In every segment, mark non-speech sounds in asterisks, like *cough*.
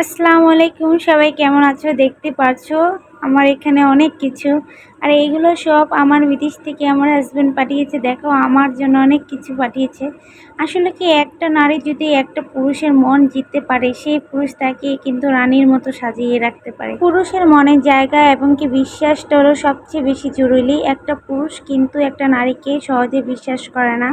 আসসালামু আলাইকুম, সবাই কেমন আছো? দেখতে পারছ আমার এখানে অনেক কিছু। আর এইগুলো সব আমার বিদেশ থেকে আমার হাজব্যান্ড পাঠিয়েছে। দেখো, আমার জন্য অনেক কিছু পাঠিয়েছে। আসলে কি একটা নারী যদি একটা পুরুষের মন জিততে পারে, সেই পুরুষ তাকে কিন্তু রানীর মতো সাজিয়ে রাখতে পারে। পুরুষের মনের জায়গা এবং কি বিশ্বাসটা হলো সবচেয়ে বেশি জরুরি। একটা পুরুষ কিন্তু একটা নারীকে সহজে বিশ্বাস করে না।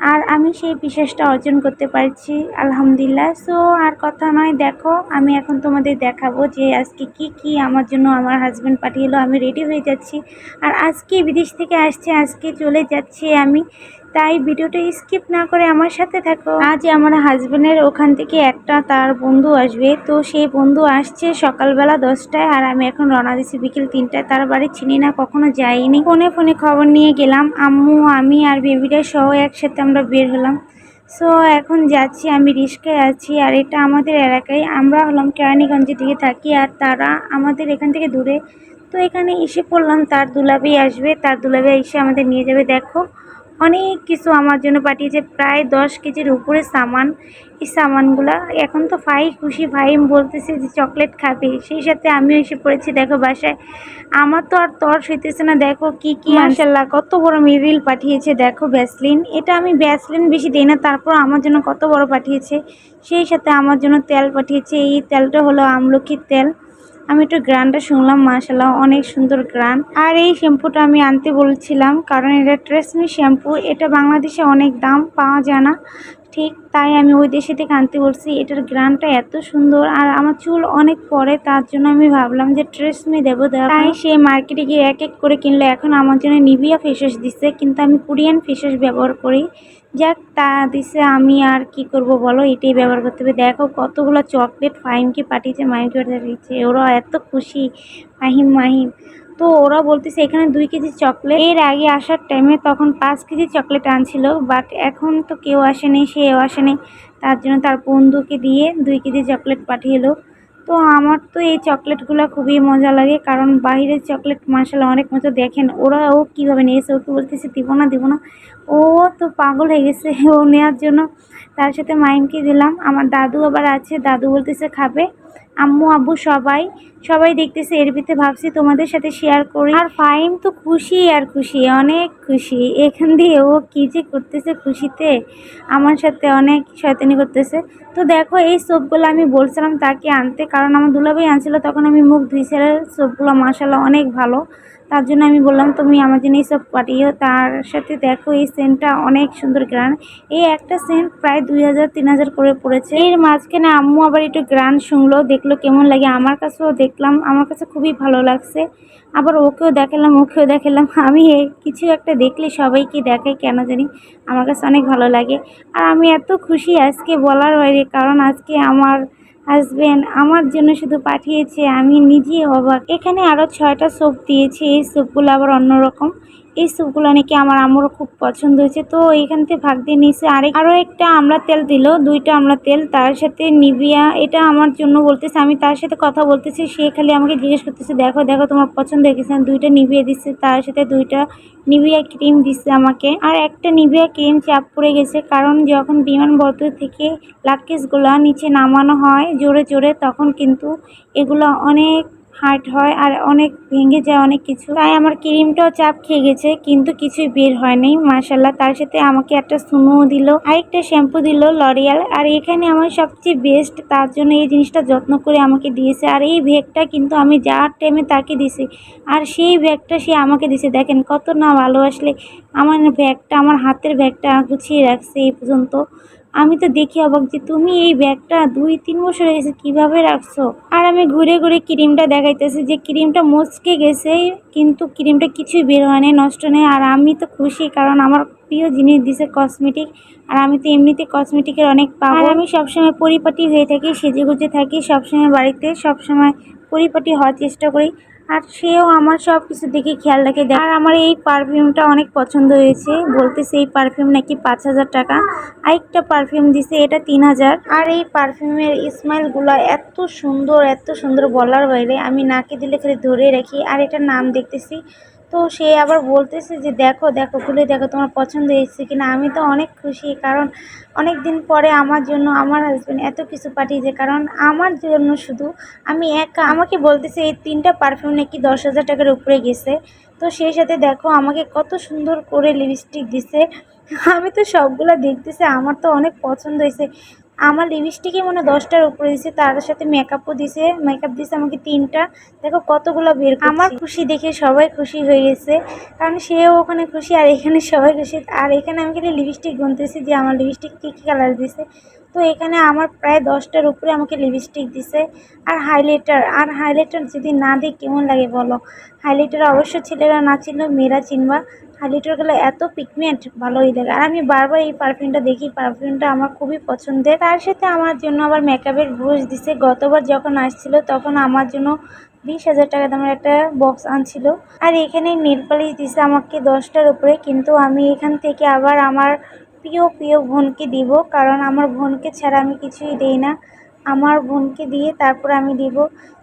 আর আমি সেই বিশ্বাসটা অর্জন করতে পারছি, আলহামদুলিল্লাহ। সো আর কথা নয়, দেখো, আমি এখন তোমাদের দেখাবো যে আজকে কি কি আমার জন্য আমার হাজব্যান্ড পাঠিয়েলো আমি রেডি হয়ে যাচ্ছি। আর আজকে বিদেশ থেকে আসছে, আজকে চলে যাচ্ছি আমি। তাই ভিডিওটা স্কিপ না করে আমার সাথে থাকো। আজ আমার হাজব্যান্ডের ওখান থেকে একটা তার বন্ধু আসবে। তো সেই বন্ধু আসছে সকালবেলা দশটায় আর আমি এখন রওনা দিচ্ছি বিকেল তিনটায়। তার বাড়ি চিনি না, কখনো যাইনি। ফোনে ফোনে খবর নিয়ে গেলাম। আম্মু, আমি আর বেবিটা সহ একসাথে আমরা বের হলাম। সো এখন যাচ্ছি, আমি রিস্কায় আছি আর এটা আমাদের এলাকায়। আমরা হলাম কেরানীগঞ্জের দিকে থাকি আর তারা আমাদের এখান থেকে দূরে। তো এখানে এসে পড়লাম, তার দুলাবেই আসবে। তার দুলাবে এসে আমাদের নিয়ে যাবে। দেখো অনেক কিছু আমার জন্য পাঠিয়েছে, প্রায় দশ কেজির উপরে সামান। এই সামানগুলা এখন তো ভাই খুশি, ভাই বলতেছে যে চকলেট খাবে। সেই সাথে আমিও এসে পড়েছি, দেখো বাসায়। আমার তো আর তর হইতেছে না, দেখো কি কি মাসাল্লাহ কত বড় মিরিল পাঠিয়েছে, দেখো ব্যাসলিন এটা আমি ব্যাসলিন বেশি দিই না, তারপর আমার জন্য কত বড় পাঠিয়েছে। সেই সাথে আমার জন্য তেল পাঠিয়েছে, এই তেলটা হলো আমলকির তেল। আমি একটু গ্রানটা শুনলাম মাসাল্লাহ অনেক সুন্দর গ্রান। আর এই শ্যাম্পুটা আমি আনতে বলছিলাম, কারণ এটা ট্রেসমি শ্যাম্পু, এটা বাংলাদেশে অনেক দাম, পাওয়া যায় না। ঠিক তাই আমি ওই দেশে থেকে আনতে বলছি, এটার গ্রানটা এত সুন্দর আর আমার চুল অনেক পরে, তার জন্য আমি ভাবলাম যে ট্রেস ট্রেসমি দেবো তাই সে মার্কেটে গিয়ে এক এক করে কিনলো, এখন আমার জন্য নিভিয়া ফেসওয়াশ দিচ্ছে কিন্তু আমি কোরিয়ান ফেসওয়াশ ব্যবহার করি। যাক, তা দিছে, আমি আর কি করব বলো, এটাই ব্যবহার করতে হবে। দেখো কতগুলো চকলেট ফাহিমকে পাঠিয়েছে মাহিমকে পাঠিয়েছে ওরা এত খুশি মাহিম মাহিম। তো ওরা বলতেছে, এখানে দুই কেজি চকলেট। এর আগে আসার টাইমে তখন পাঁচ কেজি চকলেট আনছিল বাট এখন তো কেউ আসেনি, সেও আসেনি। তার জন্য তার বন্ধুকে দিয়ে দুই কেজি চকলেট পাঠিয়েলো তো আমার তো এই চকলেটগুলো খুবই মজা লাগে, কারণ বাইরের চকলেট মাসালা অনেক মজা। দেখেন, ওরা ও কীভাবে নিয়েছে, ওকে বলতেছে, দিব না দিব না। ও তো পাগল হয়ে গেছে *laughs* ও নেওয়ার জন্য। তার সাথে মাইমকে দিলাম। আমার দাদু আবার আছে, দাদু বলতেছে, খাবে। আম্মু, আব্বু সবাই সবাই দেখতেছে, এর ভিতরে ভাবছি তোমাদের সাথে শেয়ার করি। আর ফাইম তো খুশি আর খুশি, অনেক খুশি। এখান দিয়ে ও কী যে করতেছে খুশিতে, আমার সাথে অনেক শয়তানি করতেছে। তো দেখো, এই সোপগুলো আমি বলছিলাম তাকে আনতে, কারণ আমার দুলাভাই আনছিল, তখন আমি মুখ ধুইছিলাম সোপগুলো মাসাল্লাহ অনেক ভালো। তার জন্য আমি বললাম, তুমি আমার জন্য এইসব পাঠিও তার সাথে দেখো, এই সেন্টটা অনেক সুন্দর গ্রান। এই একটা সেন্ট প্রায় দুই হাজার, তিন হাজার করে পড়েছে। এর মাঝখানে আম্মু আবার একটু গ্রান শুনলো, দেখল কেমন লাগে। আমার কাছেও দেখলাম, আমার কাছে খুবই ভালো লাগছে। আবার ওকেও দেখালাম ওকেও দেখালাম। *laughs* আমি কিছু একটা দেখলে সবাইকে দেখাই, কেন জানি আমার কাছে অনেক ভালো লাগে। আর আমি এত খুশি আজকে বলার বাইরে, কারণ আজকে আমার হাজব্যান্ড আমার জন্য শুধু পাঠিয়েছে, আমি নিজে অবাক। এখানে আরও ছয়টা সোপ দিয়েছে, এই সোপগুলো আবার অন্যরকম। এই স্যুপগুলো নাকি আমার আমারও খুব পছন্দ হয়েছে। তো এখান থেকে ভাগ দিয়ে নিয়েছে আরেক আরও একটা আমলা তেল দিল, দুইটা আমলা তেল, তার সাথে নিবিয়া এটা আমার জন্য বলতেছে, আমি তার সাথে কথা বলতেছি, সে খালি আমাকে জিজ্ঞেস করতেছে, দেখো দেখো, তোমার পছন্দ হয়ে গেছে দুইটা নিভিয়া দিচ্ছে, তার সাথে দুইটা নিবিয়া ক্রিম দিচ্ছে আমাকে। আর একটা নিবিয়া ক্রিম চাপ পড়ে গেছে, কারণ যখন বিমানবন্দর থেকে লাকেজগুলো নিচে নামানো হয় জোরে জোরে, তখন কিন্তু এগুলো অনেক হার্ট হয় আর অনেক ভেঙে যায় অনেক কিছু। তাই আমার ক্রিমটাও চাপ খেয়ে গেছে, কিন্তু কিছুই বের হয়নি। মার্শাল্লাহ তার সাথে আমাকে একটা সুনোও দিল, আরেকটা শ্যাম্পু দিল লরিয়াল আর এখানে আমার সবচেয়ে বেস্ট তার জন্য এই জিনিসটা যত্ন করে আমাকে দিয়েছে। আর এই ব্যাগটা কিন্তু আমি যাওয়ার টাইমে তাকে দিছি, আর সেই ব্যাগটা সে আমাকে দিছে। দেখেন কত না ভালো আসলে আমার ব্যাগটা, আমার হাতের ব্যাগটা গুছিয়ে রাখছে এই পর্যন্ত। আমি তো দেখি অবাক যে তুমি এই ব্যাগটা দুই, তিন বছর হয়ে গেছে কীভাবে রাখছো? আর আমি ঘুরে ঘুরে ক্রিমটা দেখাইতেছি যে ক্রিমটা মচকে গেছে, কিন্তু ক্রিমটা কিছুই বের হয় নাই নষ্ট নেই। আর আমি তো খুশি, কারণ আমার প্রিয় জিনিস দিছে কসমেটিক আর আমি তো এমনিতে কসমেটিকের অনেক পাবো। আর আমি সবসময় পরিপাটি হয়ে থাকি, সেজে গুজে থাকি, সবসময় বাড়িতে, সবসময় পরিপাটি হওয়ার চেষ্টা করি। আর সেও আমার সব কিছু দিকে খেয়াল রাখে। আর আমার এই পারফিউমটা অনেক পছন্দ হয়েছে। বলতেছে এই পারফিউম নাকি পাঁচ হাজার টাকা। আরেকটা পারফিউম দিছে, এটা তিন হাজার। আর এই পারফিউমের স্মাইলগুলো এত সুন্দর এত সুন্দর বলার বাইরে। আমি নাকে দিলে খালি ধরে রাখি। আর এটার নাম দেখতেছি তো সে আবার বলতেছে যে, দেখো দেখো, খুলে দেখো তোমার পছন্দ হয়েছে কিনা। আমি তো অনেক খুশি, কারণ অনেক দিন পরে আমার জন্য, আমার হাজব্যান্ড এত কিছু পাঠিয়েছে। কারণ আমার জন্য শুধু আমি একা, আমাকে বলতেছে এই তিনটা পারফিউম নাকি দশ হাজার টাকার উপরে গেছে। তো সেই সাথে দেখো, আমাকে কত সুন্দর করে লিপস্টিক দিছে। আমি তো সবগুলো দেখতেছি, আমার তো অনেক পছন্দ হয়েছে। আমার লিপস্টিকই মনে হয় দশটার উপরে দিছে, তার সাথে মেকআপও দিছে মেকআপ দিছে আমাকে তিনটা। দেখো কতগুলো বের। আমার খুশি দেখে সবাই খুশি হয়ে গেছে, কারণ সেও ওখানে খুশি আর এখানে সবাই খুশি। আর এখানে আমি খালি লিপস্টিক গুনতেছি যে আমার লিপস্টিক কী কী কালার দিছে। তো এখানে আমার প্রায় দশটার উপরে আমাকে লিপস্টিক দিছে। আর হাইলাইটার আর হাইলাইটার যদি না দিই কেমন লাগে বলো? হাইলাইটার অবশ্য ছেলেরা না চিনলেও মেয়েরা চিনবা। হাইলাইটারগুলো এত পিগমেন্ট ভালোই লাগে আর আমি বারবার এই পারফিউমটা দেখি পারফিউমটা আমার খুবই পছন্দের। তার সাথে আমার জন্য আবার মেকআপের ব্রুশ দিছে। গতবার যখন আসছিল তখন আমার জন্য বিশ হাজার টাকা দামের একটা বক্স আনছিল। আর এখানে নেল পালিশ দিছে আমাকে দশটার উপরে। কিন্তু আমি এখান থেকে আবার আমার প্রিয় প্রিয় বোনকে দিব। কারণ আমার বোনকে ছাড়া আমি কিছুই দেই না। আমার বোনকে দিয়ে তারপর আমি দিব।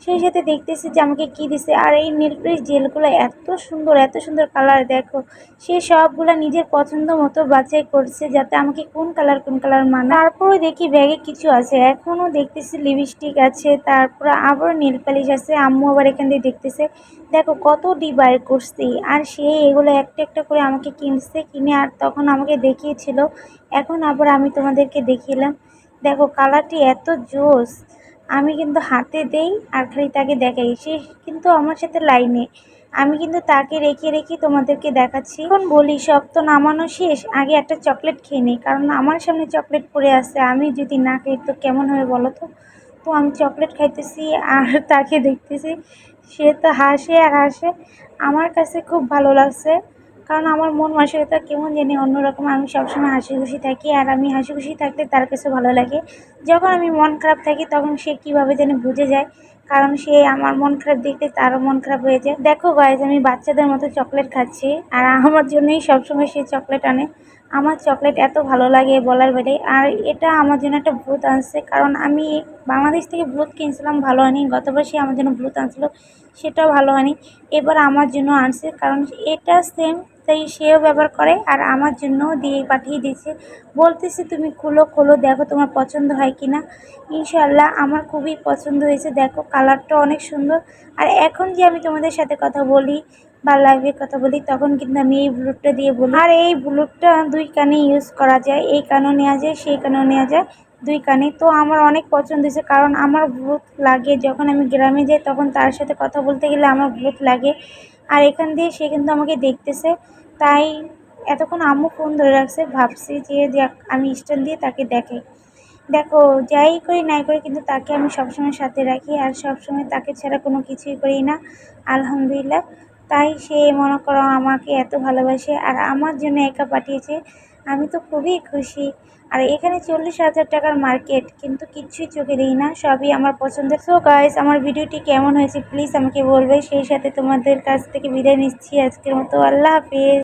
সেই সাথে দেখতেছি যে আমাকে কি দিছে। আর এই নেল পালিশ জেলগুলো এত সুন্দর এত সুন্দর কালার দেখো। সে সবগুলো নিজের পছন্দ মতো বাছাই করছে যাতে আমাকে কোন কালার কোন কালার মানে। তারপরে দেখি ব্যাগে কিছু আছে। এখনও দেখতেছি লিপস্টিক আছে, তারপর আবার নেল পালিশ আছে। আম্মু আবার এখান দিয়ে দেখতেছে, দেখো কত ডি বাইর করছি। আর সে এগুলো একটা একটা করে আমাকে কিনছে, কিনে আর তখন আমাকে দেখিয়েছিল। এখন আবার আমি তোমাদেরকে দেখিলাম। দেখো, কালারটি এত জোস। আমি কিন্তু হাতে দেই আর খালি তাকে দেখাই। সে কিন্তু আমার সাথে লাইনে আমি কিন্তু তাকে রেখে রেখে তোমাদেরকে দেখাচ্ছি। এখন বলি সব তো নামানো শেষ, আগে একটা চকলেট খেয়ে নিই, কারণ আমার সামনে চকলেট পড়ে আছে। আমি যদি না খাই, তো কেমন হবে বলো তো? তো আমি চকলেট খাইতেছি আর তাকে দেখতেছি। সে তো হাসে আর হাসে। আমার কাছে খুব ভালো লাগছে। কারণ আমার মন, মানসিকতা কেমন জানি অন্যরকম। আমি সবসময় হাসি খুশি থাকি আর আমি হাসি খুশি থাকতে তার কাছে ভালো লাগে। যখন আমি মন খারাপ থাকি তখন সে কীভাবে যেন বুঝে যায়, কারণ সে আমার মন খারাপ দেখতে তারও মন খারাপ হয়ে যায়। দেখো গাইজ আমি বাচ্চাদের মতো চকলেট খাচ্ছি আর আমার জন্যই সবসময় সে চকলেট আনে। আমার চকলেট এত ভালো লাগে বলার বাইরে। আর এটা আমার জন্য একটা ব্লুথ আনছে, কারণ আমি বাংলাদেশ থেকে ব্লুথ কিনছিলাম, ভালো হয়নি। গতবার সে আমার জন্য ব্লুথ আনছিল, সেটাও ভালো হয়নি। এবার আমার জন্য আনছে, কারণ এটা সেম তাই সেও ব্যবহার করে আর আমার জন্য দিয়ে পাঠিয়ে দিয়েছে। বলতেছে, তুমি খুলো, খোলো, দেখো তোমার পছন্দ হয় কি না ইনশাল্লাহ আমার খুবই পছন্দ হয়েছে। দেখো, কালারটা অনেক সুন্দর। আর এখন যে আমি তোমাদের সাথে কথা বলি বা লাইভে কথা বলি, তখন কিন্তু আমি এই ব্লুটটা দিয়ে বলি। আর এই ব্লুটটা দুই কানে ইউজ করা যায়। এই কানেও নেওয়া যায়, সেই কানেও নেওয়া যায়, দুই কানে তো আমার অনেক পছন্দ হয়েছে, কারণ আমার ব্লুথ লাগে। যখন আমি গ্রামে যাই, তখন তার সাথে কথা বলতে গেলে আমার ব্লুথ লাগে। আর এখান দিয়ে সে কিন্তু আমাকে দেখতেছে। তাই এতক্ষণ আম্মু ফোন ধরে রাখছে, ভাবছি যে যাক আমি স্ট্যান্ড দিয়ে তাকে দেখাই। দেখো, যাই করি নাই করি কিন্তু তাকে আমি সবসময় সাথে রাখি আর সবসময় তাকে ছাড়া কোনো কিছুই করি না। আলহামদুলিল্লাহ। তাই সে মনে করো আমাকে এত ভালোবাসে আর আমার জন্য একা পাঠিয়েছে। আমি তো খুবই খুশি। আর এখানে চল্লিশ হাজার টাকার মার্কেট, কিন্তু কিচ্ছুই চোখে দিই না, সবই আমার পছন্দের। সো গাইস আমার ভিডিওটি কেমন হয়েছে প্লিজ আমাকে বলবে। সেই সাথে তোমাদের কাছ থেকে বিদায় নিচ্ছি আজকের মতো। আল্লাহ হাফিজ।